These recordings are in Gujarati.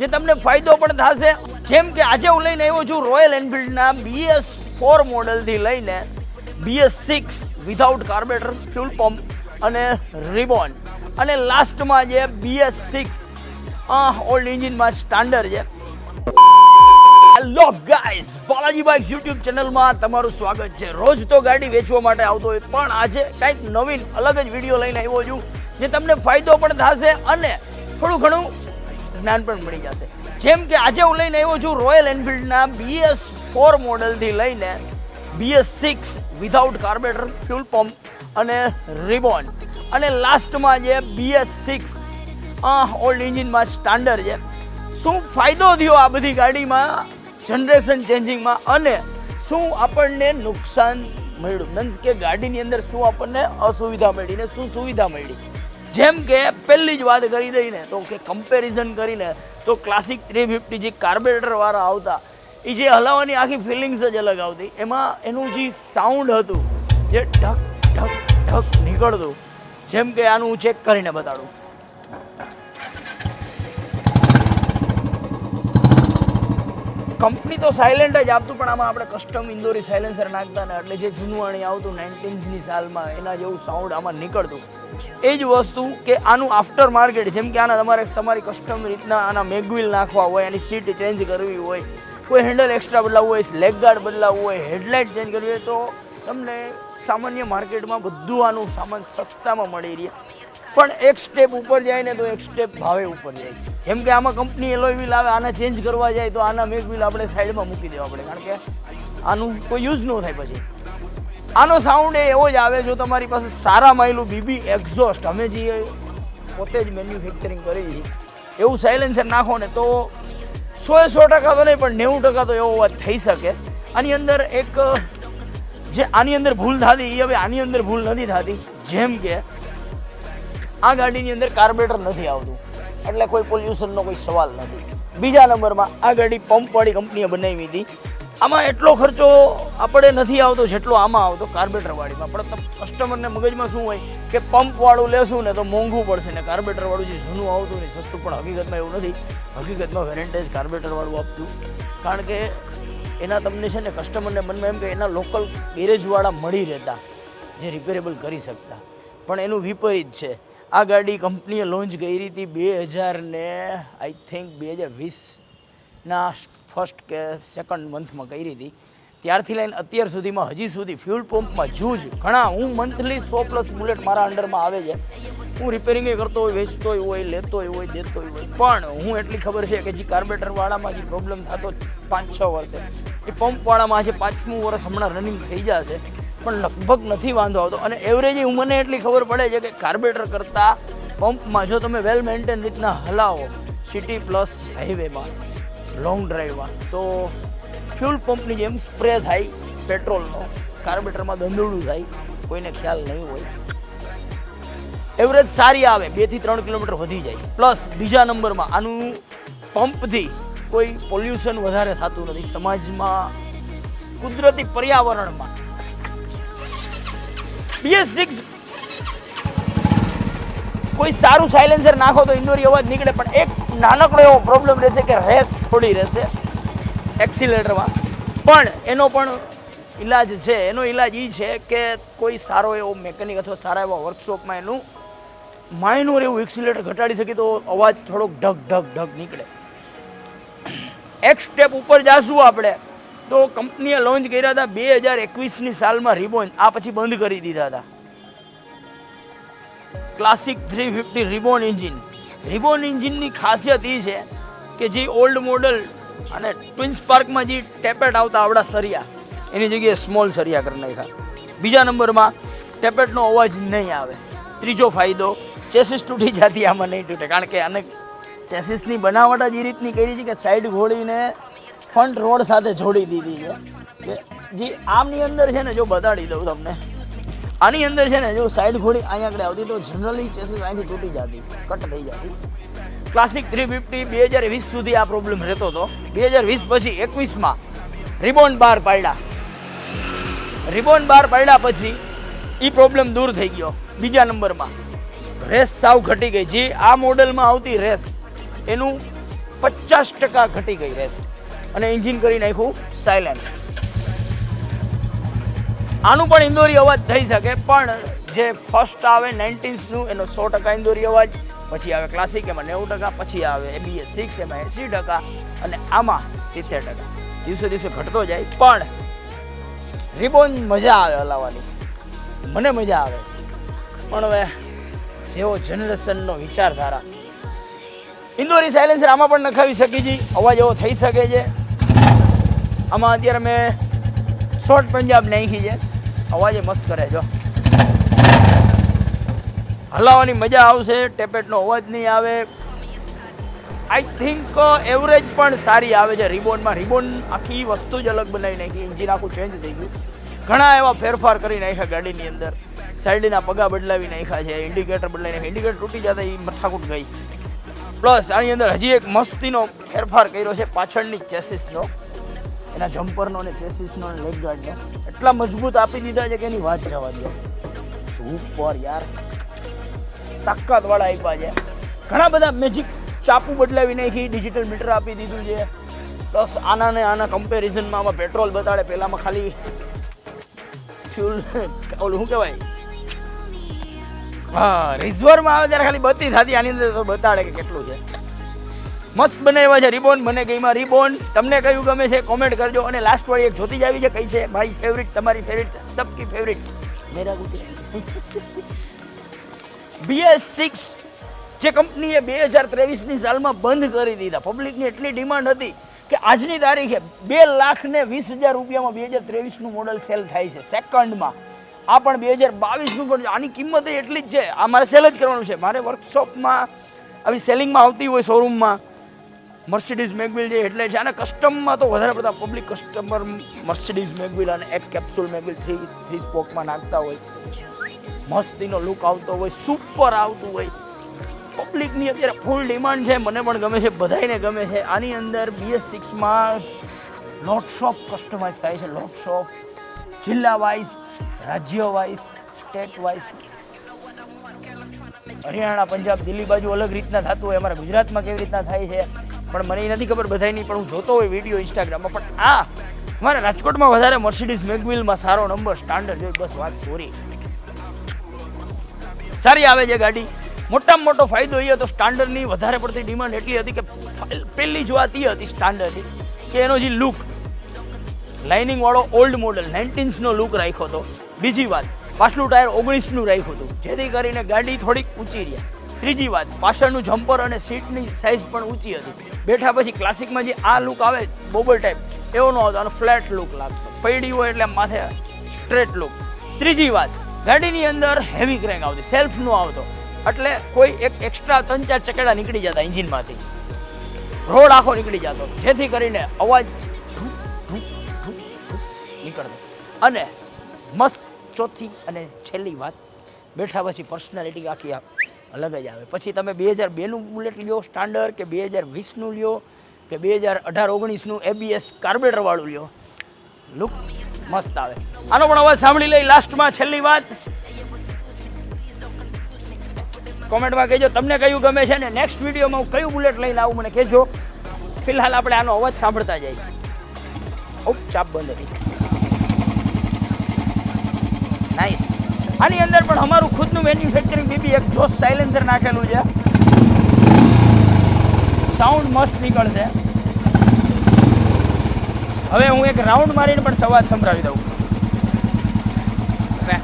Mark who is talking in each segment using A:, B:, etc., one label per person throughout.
A: જે તમને ફાયદો પણ થશે. જેમ કે આજે હું લઈને આવ્યો છું રોયલ એનફિલ્ડના બીએસ ફોર મોડલથી લઈને BS six without carburettor fuel pump અને રિબોન અને લાસ્ટમાં જે બીએસ સિક્સ ઓલ્ડ ઇન્જિનમાં સ્ટાન્ડર્ડ છે. Hello guys Balaji bikes YouTube ચેનલમાં તમારું સ્વાગત છે. રોજ તો ગાડી વેચવા માટે આવતો હોય, પણ આજે કંઈક નવીન, અલગ જ વીડિયો લઈને આવ્યો છું, જે તમને ફાયદો પણ થશે અને થોડું ઘણું જ્ઞાન પણ મળી જશે. જેમ કે આજે હું લઈને આવ્યો છું રોયલ એનફિલ્ડના બીએસ ફોર મોડલથી લઈને BS six without carburettor fuel pump અને રિબોન અને લાસ્ટમાં જે બીએસ સિક્સ ઓલ્ડ એન્જિનમાં સ્ટાન્ડર્ડ છે. શું ફાયદો થયો આ બધી ગાડીમાં? જનરેશન ચેન્જિંગમાં અને શું આપણને નુકસાન મળ્યું? મીન્સ કે ગાડીની અંદર શું આપણને અસુવિધા મળી ને શું સુવિધા મળી? જેમ કે પહેલી જ વાત કરી દઈને, તો કે કમ્પેરિઝન કરીને, તો ક્લાસિક થ્રી ફિફ્ટી જે કાર્બેટરવાળા આવતા એ જે હલાવવાની આખી ફિલિંગ્સ જ અલગ આવતી. એમાં એનું જે સાઉન્ડ હતું, જે ઢક ઢક ઢક નીકળતું, જેમ કે આનું હું ચેક કરીને બતાડું. કંપની તો સાયલેન્ટ જ આપતું પણ આમાં આપણે કસ્ટમ ઇન્દોરી સાયલેન્સર નાખતા ને એટલે જે જૂનવાણી આવતું નાઇન્ટીન્સની સાલમાં, એના જેવું સાઉન્ડ આમાં નીકળતું. એ જ વસ્તુ કે આનું આફ્ટર માર્કેટ જેમ કે આના તમારે તમારી કસ્ટમ રીતના આના મેગવિલ નાખવા હોય એની સીટ ચેન્જ કરવી હોય, કોઈ હેન્ડલ એક્સ્ટ્રા બદલાવવું હોય લેગ ગાર્ડ બદલાવવું હોય હેડલાઇટ ચેન્જ કરવી હોય, તો તમને સામાન્ય માર્કેટમાં બધું આનું સામાન સસ્તામાં મળી રહે. પણ એક સ્ટેપ ઉપર જાય ને તો એક સ્ટેપ ભાવે ઉપર જાય. જેમ કે આમાં કંપની એલોય વ્હીલ આવે, આને ચેન્જ કરવા જાય, તો આના મેક વ્હીલ આપણે સાઈડમાં મૂકી દેવા પડે. કારણ કે આનું કોઈ યુઝ ન થાય પછી. આનો સાઉન્ડ એવો જ આવે, જો તમારી પાસે સારા માયલું બીબી એક્ઝોસ્ટ અમે જે પોતે જ મેન્યુફેક્ચરિંગ કરી એવું સાયલેન્સર નાખો ને તો સો એ સો ટકા તો નહીં પણ નેવું ટકા તો એવો અવાજ થઈ શકે. આની અંદર એક, જે આની અંદર ભૂલ થતી એ હવે આની અંદર ભૂલ નથી થતી. જેમ કે આ ગાડીની અંદર કાર્બેટર નથી આવતું. એટલે કોઈ પોલ્યુશનનો કોઈ સવાલ નથી. બીજા નંબરમાં આ ગાડી પંપવાળી કંપનીએ બનાવી હતી. આમાં એટલો ખર્ચો આપણે નથી આવતો જેટલો આમાં આવતો કાર્બેટરવાળીમાં પણ કસ્ટમરને મગજમાં શું હોય કે પંપવાળું લેશું ને તો મોંઘું પડશે ને કાર્બેટરવાળું જે જૂનું આવતું ને સસ્તું પણ હકીકતમાં એવું નથી. હકીકતમાં વેરેન્ટેજ કાર્બેટરવાળું આપતું. કારણ કે એના તમને છે ને કસ્ટમરને મનમાં એમ કે એના લોકલ ગેરેજવાળા મળી રહેતા. જે રિપેરેબલ કરી શકતા. પણ એનું વિપરીત છે. આ ગાડી કંપનીએ લોન્ચ કરી હતી બે હજાર ને આઈ થિંક બે હજાર વીસના ફર્સ્ટ કે સેકન્ડ મંથમાં કરી હતી. ત્યારથી લઈને અત્યાર સુધીમાં હજી સુધી ફ્યુલ પંપમાં જૂજ ઘણા, હું મંથલી સો પ્લસ બુલેટ મારા અંડરમાં આવે છે. હું રિપેરિંગ કરતો હોય વેચતો હોય લેતો હોય દેતો હોય. પણ હું એટલી ખબર છે કે જે કાર્બેટરવાળામાં જે પ્રોબ્લેમ થતો પાંચ છ વર્ષે. એ પંપવાળામાં આજે પાંચમું વર્ષ હમણાં રનિંગ થઈ જશે. પણ લગભગ નથી વાંધો આવતો. અને એવરેજ હું મને એટલી ખબર પડે છે કે કાર્બેટર કરતાં પંપમાં જો તમે વેલ મેન્ટેન રીતના હલાવો સિટી પ્લસ હાઈવેમાં લોંગ ડ્રાઈવમાં તો ફ્યુલ પંપની જેમ સ્પ્રે થાય પેટ્રોલનો કાર્બેટરમાં દંડોળું થાય, કોઈને ખ્યાલ નહીં હોય. એવરેજ સારી આવે બેથી ત્રણ કિલોમીટર વધી જાય. પ્લસ બીજા નંબરમાં આનું પંપથી કોઈ પોલ્યુશન વધારે થતું નથી. સમાજમાં, કુદરતી પર્યાવરણમાં બીએસ સિક્સ કોઈ સારું સાયલેન્સર નાખો તો ઇન્ડોરી અવાજ નીકળે, પણ એક નાનકડો એવો પ્રોબ્લેમ રહેશે કે રેસ થોડી રહેશે એક્સિલેટરમાં પણ એનો પણ ઈલાજ છે, એનો ઈલાજ એ છે કે કોઈ સારો એવો મેકેનિક અથવા સારા એવા વર્કશોપમાં એનું માઇનોર એવું એક્સિલેટર ઘટાડી શકે તો અવાજ થોડોક ઢગ ઢગ ઢગ નીકળે. એક સ્ટેપ ઉપર જાશું આપણે. તો કંપનીએ લોન્ચ કર્યા હતા બે હજાર એકવીસની સાલમાં રિબોન આ પછી બંધ કરી દીધા હતા. Classic three fifty reborn engine. Reborn એન્જિનની ખાસિયત એ છે કે જે ઓલ્ડ મોડલ અને ટ્વિન્સ પાર્કમાં જે ટેપેટ આવતા આવડા સરિયા, એની જગ્યાએ સ્મોલ સરિયા કરી નાખ્યા. બીજા નંબરમાં ટેપેટનો અવાજ નહીં આવે. ત્રીજો ફાયદો ચેસિસ તૂટી જતી આમાં નહીં તૂટે. કારણ કે આને ચેસિસની બનાવટ જ એ રીતની કરી છે કે સાઈડ ઘોડીને ફ્રન્ટ રોડ સાથે જોડી દીધી છે. જે આમની અંદર છે ને જો બતાડી દઉં તમને. આની અંદર છે ને જો સાઈડ ઘોડી અહીંયા આગળ આવતી તો જનરલી ચેસીસ અહીંથી તૂટી જતી કટ થઈ જતી. ક્લાસિક થ્રી ફિફ્ટી બે હજાર વીસ સુધી આ પ્રોબ્લેમ રહેતો હતો. બે હજાર વીસ પછી એકવીસમાં રિબોન બાર પાડ્યા. રિબોન બાર પાડ્યા પછી એ પ્રોબ્લેમ દૂર થઈ ગયો બીજા નંબરમાં. રેસ સાવ ઘટી ગઈ. જે આ મોડલમાં આવતી રેસ એનું પચાસ ટકા ઘટી ગઈ રહેશે અને એન્જિન કરી નાખ્યું સાયલેન્ટ આનું પણ ઇન્દોરી અવાજ થઈ શકે, પણ જે ફર્સ્ટ આવે નાઇન્ટીન્સનું એનો સો ટકા ઇન્દોરી અવાજ, પછી આવે ક્લાસિક એમાં નેવું ટકા, પછી આવે એબીએસ સિક્સ એમાં એંસી ટકા, અને આમાં સિત્તેર ટકા. દિવસે દિવસે ઘટતો જાય, પણ રિબોન મજા આવે હલાવવાની. મને મજા આવે. પણ હવે જેવો જનરેશનનો વિચારધારા. ઇન્દોરી સાયલેન્સર આમાં પણ નખાવી શકી છી અવાજ એવો થઈ શકે છે. આમાં અત્યારે મેં શોર્ટ પંજાબ નાખી છે. અવાજે મસ્ત કરે જો. હલાવવાની મજા આવશે, ટેપેટનો અવાજ નહીં આવે. આઈ થિંક એવરેજ પણ સારી આવે છે. રિબોનમાં રિબોન આખી વસ્તુ જ અલગ બનાવી નાખી. એન્જિન આખું ચેન્જ થઈ ગયું. ઘણા એવા ફેરફાર કરી નાખ્યા ગાડીની અંદર. સાઈડના પગા બદલાવી નાખ્યા છે ઇન્ડિકેટર બદલાવી નાખ્યા. ઇન્ડિકેટર તૂટી જતા એ મથાકૂટ ગઈ. પ્લસ આની અંદર હજી એક મસ્તીનો ફેરફાર કર્યો છે, પાછળની ચેસીસનો એના જમ્પરનો અને ચેસીસનો અને લેગ ગાર્ડને એટલા મજબૂત આપી દીધા છે કે એની વાત જવા દો. સુપર યાર. તાકાતવાળા આપ્યા છે. ઘણા બધા મેજિક ચાપુ બદલાવી નાખી ડિજિટલ મીટર આપી દીધું છે. પ્લસ આના ને આના કમ્પેરિઝનમાં આમાં પેટ્રોલ બતાડે પહેલામાં ખાલી ફ્યુલ ઓલું શું કહેવાય? હા રિઝર્વમાં આવે ત્યારે ખાલી બત્તી થતી આની અંદર તો બતાડે કે કેટલું છે. મસ્ત બનાવ્યા છે રિબોન. મને ગઈમાં રિબોન તમને કયું ગમે છે કોમેન્ટ કરજો. અને લાસ્ટ વાળી એક જોતી જ આવી છે કઈ છે? મારી ફેવરિટ તમારી ફેવરિટ સબકી ફેવરિટ મેરા બીએસ સિક્સ જે કંપનીએ બે હજાર ત્રેવીસની સાલમાં બંધ કરી દીધા. પબ્લિકની એટલી ડિમાન્ડ હતી કે આજની તારીખે બે લાખ ને વીસ હજાર રૂપિયામાં બે હજાર ત્રેવીસનું મોડલ સેલ થાય છે સેકન્ડમાં આ પણ બે હજાર બાવીસનું પણ આની કિંમત એટલી જ છે. આ મારે સેલ જ કરવાનું છે. મારે વર્કશોપમાં આવી સેલિંગમાં આવતી હોય શોરૂમમાં મર્સિડીઝ મેગવિલ છે એટલે છે અને કસ્ટમમાં તો વધારે બધા પબ્લિક કસ્ટમર મર્સિડીઝ મેગવિલ અને એક capsule mag wheel three three સ્પોકમાં નાખતા હોય. મસ્તીનો લુક આવતો હોય સુપર આવતું હોય. પબ્લિકની અત્યારે ફૂલ ડિમાન્ડ છે, મને પણ ગમે છે, બધાયને ગમે છે. આની અંદર બીએસ સિક્સમાં લોટ્સ ઓફ કસ્ટમાઇઝ થાય છે લોટ્સ ઓફ જિલ્લા વાઇઝ રાજ્ય wise state wise Haryana, Punjab, Delhi બાજુ અલગ રીતના થતું હોય, અમારા ગુજરાતમાં કેવી રીતના થાય છે? પણ મને એ નથી ખબર બધાયની, પણ હું જોતો હોય વીડિયો ઇન્સ્ટાગ્રામમાં પણ આ મારા રાજકોટમાં વધારે મર્સિડીઝ મેગવિલમાં સારો નંબર સ્ટાન્ડર્ડ જોઈ બસ વાત સોરી. સારી આવે છે ગાડી. મોટામાં મોટો ફાયદો એ હતો સ્ટાન્ડર્ડની વધારે પડતી ડિમાન્ડ એટલી હતી કે પહેલી જ વાત એ હતી સ્ટાન્ડર્ડની કે એનો જે લુક લાઇનિંગ વાળો ઓલ્ડ મોડલ નાઇન્ટીન્સનો લુક રાખ્યો હતો. બીજી વાત પાછલું ટાયર ઓગણીસનું રાખ્યું હતું. જેથી કરીને ગાડી થોડીક ઊંચી રહે ત્રીજી વાત, પાછળનું જમ્પર અને સીટની સાઇઝ પણ ઊંચી હતી. બેઠા પછી ક્લાસિકમાં જે આ લુક આવે બોબલ ટાઈપ એવો ન હતો અને ફ્લેટ લુક લાગતો. પૈડી હોય એટલે માથે સ્ટ્રેટ લુક ત્રીજી વાત, ગાડીની અંદર હેવી ક્રેન્ક આવતી સેલ્ફ નો આવતો. એટલે કોઈ એક એક્સ્ટ્રા ત્રણ ચાર ચકેડા નીકળી જતા એન્જિનમાંથી. રોડ આખો નીકળી જતો. જેથી કરીને અવાજ નીકળતો. અને મસ્ત ચોથી અને છેલ્લી વાત. બેઠા પછી પર્સનાલિટી આખી અલગ જ આવે. પછી તમે બે હજાર બેનું બુલેટ લ્યો સ્ટાન્ડર્ડ કે બે હજાર વીસનું લ્યો, કે બે હજાર અઢાર ઓગણીસનું એબીએસ કાર્બેટરવાળું લ્યો. લુક મસ્ત આવે. આનો પણ અવાજ સાંભળી લઈ લાસ્ટમાં છેલ્લી વાત. કોમેન્ટમાં કહેજો તમને કયું ગમે છે ને નેક્સ્ટ વિડીયોમાં હું કયું બુલેટ લઈને આવું મને કહેજો. ફિલહાલ આપણે આનો અવાજ સાંભળતા જઈએ. ઓપ, ચાપ બંધ હતી નાઈસ આની અંદર પણ અમારું ખુદનું મેન્યુફેક્ચરિંગ બીબી એક જોશ સાયલેન્સર નાખેલું છે. સાઉન્ડ મસ્ત નીકળશે. હવે હું એક રાઉન્ડ મારીને પણ સવાલ સંભળાવી દઉં. હવે.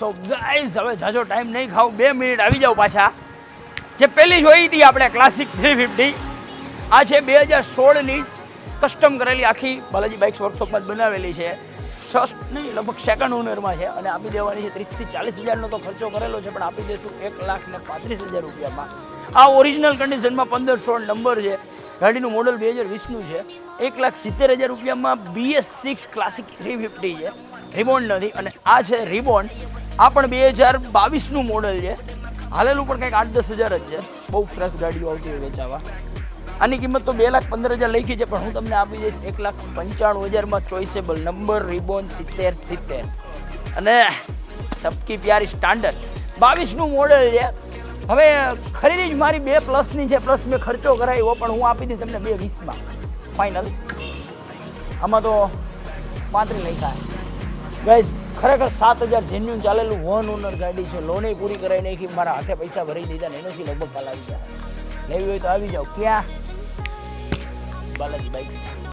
A: સો ગાઈઝ હવે જાજો ટાઈમ નહીં ખાવ. બે મિનિટ આવી જાવ પાછા. જે પહેલી જોઈ હતી આપણે ક્લાસિક થ્રી ફિફ્ટી આ છે બે હજાર સોળની કસ્ટમ કરેલી આખી બાલાજી બાઇક્સ વર્કશોપમાં જ બનાવેલી છે. ફર્સ્ટ નહીં, લગભગ સેકન્ડ ઓનરમાં છે અને આપી દેવાની છે ત્રીસથી ચાલીસ હજારનો તો ખર્ચો કરેલો છે, પણ આપી દેશું એક લાખ ને પાંત્રીસ હજાર રૂપિયામાં. આ ઓરિજિનલ કન્ડિશનમાં પંદર સોળ નંબર છે. ગાડીનું મોડલ બે હજાર વીસનું છે. એક લાખ સિત્તેર હજાર રૂપિયામાં BS six classic three fifty છે. રિબોન્ડ નથી અને આ છે રિબોન્ડ આ પણ બે હજાર બાવીસનું મોડલ છે. હાલેલું પણ કંઈક આઠ દસ હજાર જ છે. બહુ ફ્રેશ ગાડીઓ આવતી હોય વેચાવા. આની કિંમત તો બે લાખ પંદર હજાર લખી છે, પણ હું તમને આપી દઈશ, એક લાખ પંચાણું હજારમાં ચોઇસેબલ નંબર રિબોન સિત્તેર સિત્તેર. અને સબકી પ્યારી સ્ટાન્ડર્ડ બાવીસનું મોડલ છે. હવે ખરીદી જ મારી બે પ્લસની છે, પ્લસ મેં ખર્ચો કરાવ્યો, પણ હું આપી દઈશ તમને બે વીસમાં. ફાઇનલ આમાં તો પાંત્રીસ લખ્યા. ગાઈસ ખરેખર સાત હજાર જેન્યુન ચાલેલું વન ઓનર ગાડી છે. લોને પૂરી કરાવી નાખી. મારા હાથે પૈસા ભરી દીધા ને એનોથી લગભગ કાલ આવી જાય લેવી હોય તો આવી જાઓ. ક્યાં? બાલાજી બાઇક